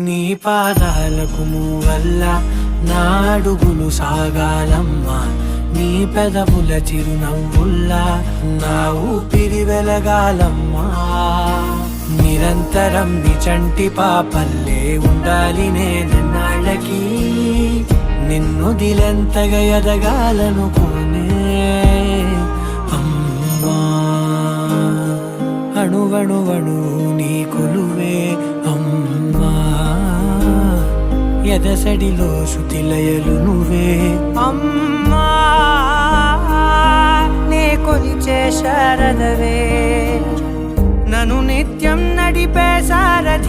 నీ పాదాలకు వల్ల నాడుగులు సాగాలమ్మా. నీ పెదవుల చిరునవ్వుల్లా నా ఊపిరి వెలగాలమ్మా. నిరంతరం నీ చంటి పాపల్లే ఉండాలి నేనన్నాళ్ళకి నిన్ను దిలెంతగా ఎదగాలనుకోనే అమ్మా. అణువణువణు నీ కొలువే ఎదసడిలో శుతిలయలు నువ్వే. అమ్మా నే కొలిచే శారదవే. నను నిత్యం నడిపే సారథివే